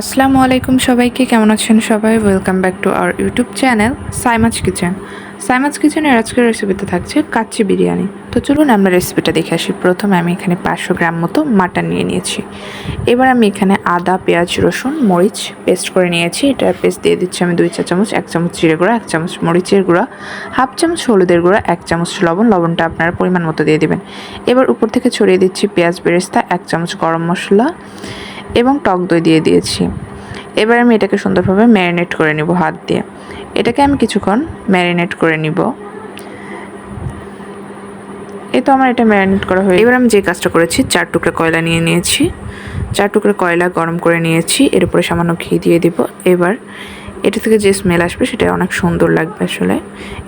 আসসালামু আলাইকুম সবাইকে, কেমন আছেন সবাই? Welcome back to our YouTube channel Saima's kitchen Saima's কিচেনের আজকের রেসিপিতে থাকছে কাচ্চি বিরিয়ানি। তো চলুন আমরা রেসিপিটা দেখে আসি। প্রথমে আমি এখানে পাঁচশো গ্রাম মতো মাটন নিয়ে নিয়েছি। এবার আমি এখানে আদা, পেঁয়াজ, রসুন, মরিচ পেস্ট করে নিয়েছি। এটার পেস্ট দিয়ে দিচ্ছি আমি দুই চা চামচ, এক চামচ জিরে গুঁড়া, এক চামচ মরিচের গুঁড়া, হাফ চামচ হলুদের গুঁড়া, এক চামচ লবণ। লবণটা আপনারা পরিমাণ মতো দিয়ে দেবেন। এবার উপর থেকে ছড়িয়ে দিচ্ছি পেঁয়াজ বেরেস্তা, এক চামচ গরম মশলা এবং টক দই দিয়ে দিয়েছি। এবার আমি এটাকে সুন্দরভাবে ম্যারিনেট করে নিব হাত দিয়ে। এটাকে আমি কিছুক্ষণ ম্যারিনেট করে নিব। এই তো আমার এটা ম্যারিনেট করা হয়ে এবার আমি যে কাজটা করেছি, চার টুকরা কয়লা নিয়ে নিয়েছি। চার টুকরা কয়লা গরম করে নিয়েছি। এর উপরে সামান্য ঘি দিয়ে দিব। এবার এটা থেকে যে স্মেল আসবে সেটা অনেক সুন্দর লাগবে আসলে।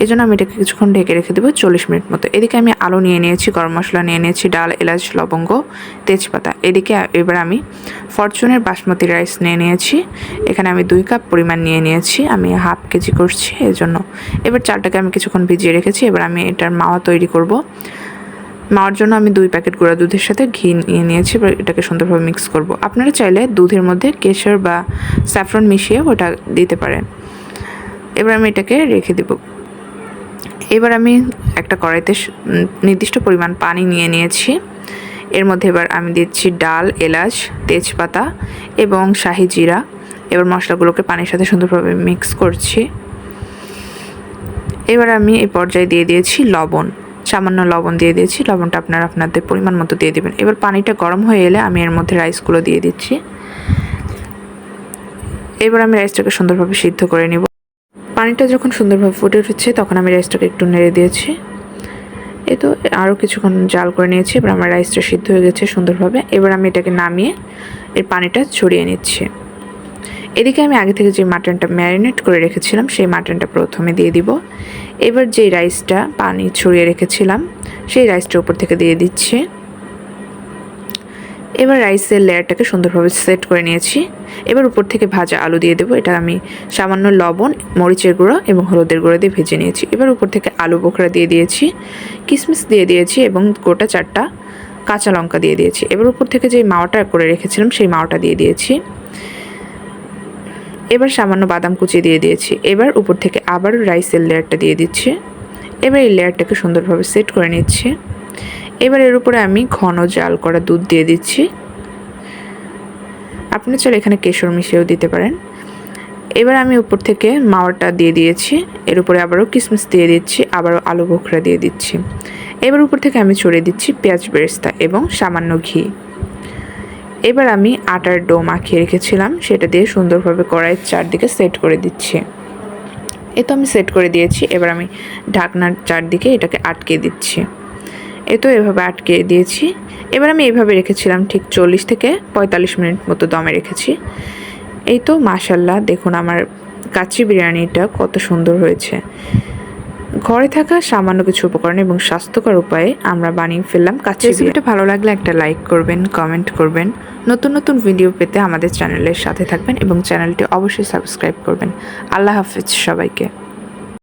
এই জন্য আমি এটাকে কিছুক্ষণ ঢেকে রেখে দেবো চল্লিশ মিনিট মতো। এদিকে আমি আলু নিয়ে নিয়েছি, গরম মশলা নিয়ে নিয়েছি, ডাল, এলাচ, লবঙ্গ, তেজপাতা। এদিকে এবার আমি ফরচুনের বাসমতি রাইস নিয়ে নিয়েছি। এখানে আমি দুই কাপ পরিমাণ নিয়ে নিয়েছি। আমি হাফ কেজি করছি এই জন্য এবার চালটাকে আমি কিছুক্ষণ ভিজিয়ে রেখেছি। এবার আমি এটার মাওয়া তৈরি করব। মাওয়ার জন্য আমি দুই প্যাকেট গুঁড়া দুধের সাথে ঘি নিয়ে নিয়েছি, এবার এটাকে সুন্দরভাবে মিক্স করব। আপনারা চাইলে দুধের মধ্যে কেশর বা স্যাফরন মিশিয়ে ওটা দিতে পারেন। এবার আমি এটাকে রেখে দেব। এবার আমি একটা কড়াইতে নির্দিষ্ট পরিমাণ পানি নিয়ে নিয়েছি। এর মধ্যে এবার আমি দিচ্ছি ডাল, এলাচ, তেজপাতা এবং শাহি জিরা। এবার মশলাগুলোকে পানির সাথে সুন্দরভাবে মিক্স করছি। এবার আমি এই পর্যায়ে দিয়ে দিয়েছি লবণ। সামান্য লবণ দিয়ে দিয়েছি। লবণটা আপনারা আপনাদের পরিমাণ মতো দিয়ে দেবেন। এবার পানিটা গরম হয়ে এলে আমি এর মধ্যে রাইসগুলো দিয়ে দিচ্ছি। এবার আমি রাইসটাকে সুন্দরভাবে সিদ্ধ করে নিব। পানিটা যখন সুন্দরভাবে ফুটে উঠেছে, তখন আমি রাইসটাকে একটু নেড়ে দিয়েছি। এ তো, আরও কিছুক্ষণ জাল করে নিয়েছি। এবার আমার রাইসটা সিদ্ধ হয়ে গেছে সুন্দরভাবে। এবার আমি এটাকে নামিয়ে এর পানিটা ছড়িয়ে নিচ্ছি। এদিকে আমি আগে থেকে যে মাটনটা ম্যারিনেট করে রেখেছিলাম, সেই মাটনটা প্রথমে দিয়ে দিব। এবার যে রাইসটা পানি ছড়িয়ে রেখেছিলাম, সেই রাইসটা উপর থেকে দিয়ে দিচ্ছি। এবার রাইসের লেয়ারটাকে সুন্দরভাবে সেট করে নিয়েছি। এবার উপর থেকে ভাজা আলু দিয়ে দেবো। এটা আমি সামান্য লবণ, মরিচের গুঁড়ো এবং হলুদের গুঁড়ো দিয়ে ভেজে নিয়েছি। এবার উপর থেকে আলু বোখরা দিয়ে দিয়েছি কিশমিশ দিয়ে দিয়েছি এবং গোটা চারটা কাঁচা লঙ্কা দিয়ে দিয়েছি। এবার উপর থেকে যে মাওয়াটা করে রেখেছিলাম, সেই মাওয়াটা দিয়ে দিয়েছি। এবার সামান্য বাদাম কুচি দিয়ে দিয়েছি। এবার উপর থেকে আবার রাইসের লেয়ারটা দিয়ে দিচ্ছি। এবার এই লেয়ারটাকে সুন্দরভাবে সেট করে নিচ্ছি। এবার এর উপরে আমি ঘন জাল করা দুধ দিয়ে দিচ্ছি। আপনি চাইলে এখানে কেশর মিশিয়েও দিতে পারেন। এবার আমি উপর থেকে মাওয়াটা দিয়ে দিয়েছি। এর উপরে আবারও কিসমিস দিয়ে দিচ্ছি, আবারও আলু বোখরা দিয়ে দিচ্ছি। এবার উপর থেকে আমি ছড়িয়ে দিচ্ছি পেঁয়াজ বেরেস্তা এবং সামান্য ঘি। এবার আমি আটার ডো মাখিয়ে রেখেছিলাম, সেটা দিয়ে সুন্দরভাবে কড়াইয়ের চারদিকে সেট করে দিচ্ছি। এ তো আমি সেট করে দিয়েছি, এবার আমি ঢাকনার চারদিকে এটাকে আটকে দিচ্ছি। এ তো এভাবে আটকে দিয়েছি। এবার আমি এইভাবে রেখেছিলাম, ঠিক চল্লিশ থেকে পঁয়তাল্লিশ মিনিট মতো দমে রেখেছি। এই তো মাসাল্লাহ দেখুন আমার কাচ্চি বিরিয়ানিটা কত সুন্দর হয়েছে। ঘরে থাকা সামান্য কিছু উপকরণ এবং স্বাস্থ্যকর উপায়ে আমরা বানিয়ে ফেললাম কাছে রেসিপিটা ভালো লাগলে একটা লাইক করবেন কমেন্ট করবেন। নতুন নতুন ভিডিও পেতে আমাদের চ্যানেলের সাথে থাকবেন এবং চ্যানেলটি অবশ্যই সাবস্ক্রাইব করবেন। আল্লাহ হাফিজ সবাইকে।